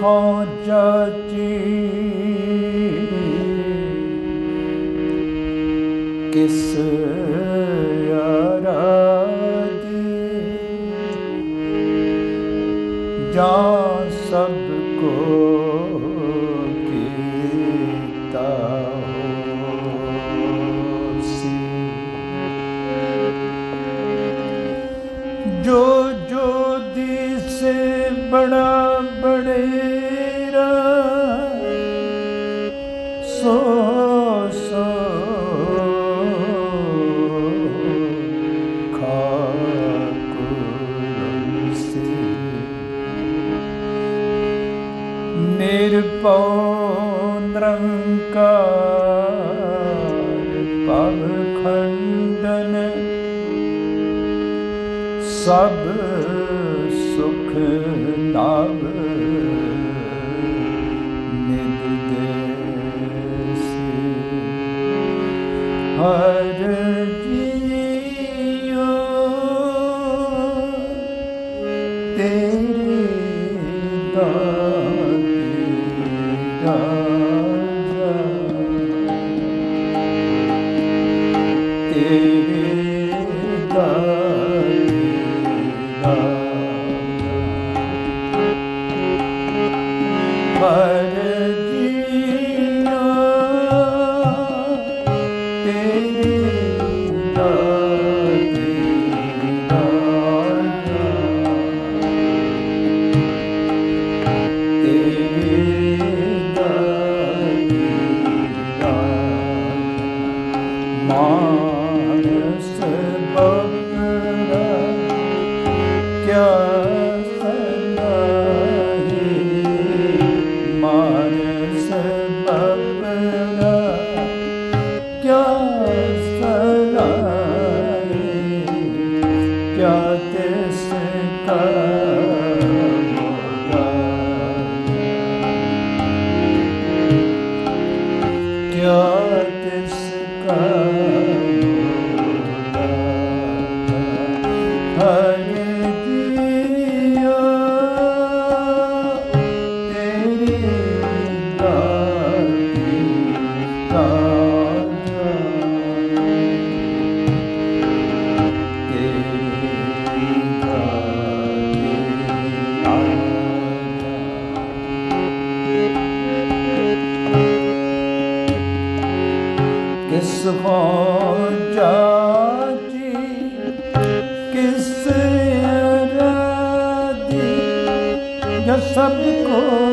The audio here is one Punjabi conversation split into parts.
ਖੋਜਚੀ ਕਿਸ ਆਰਾਧੀ ਜਾ ਸਭ ਕੋ ਕੀਤਾ ਹੋਸੀ? ਜੋ ਜੋ ਦੀ ਸੇ ਬਣਾ ਬਣੇ ਨਿਰਭਉ ਨਿਰੰਕਾਰ ਪਵ ਖੰਡਨ ਸਭ ਸੁਖ ਨਾਮ ਨਿਦੇਸੀ ਹਰ ਜੀ ਸਭ ਕੋ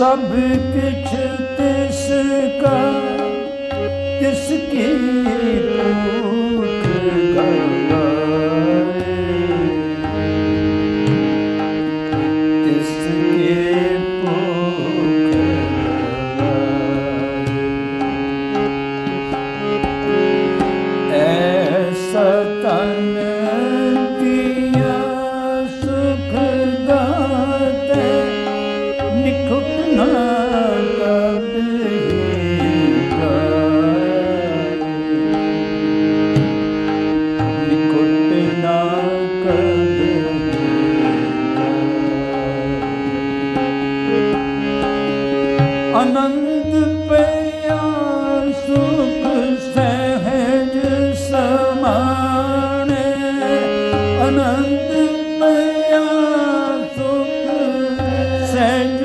सब किछ तिसका तिसकी तू ਅਨੰਦ ਪਿਆ ਸੁਖ ਸਹਿਜ ਸਮਾਣੇ। ਅਨੰਦ ਪਿਆ ਸੁਖ ਸਹਿਜ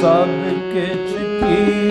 सब किछ की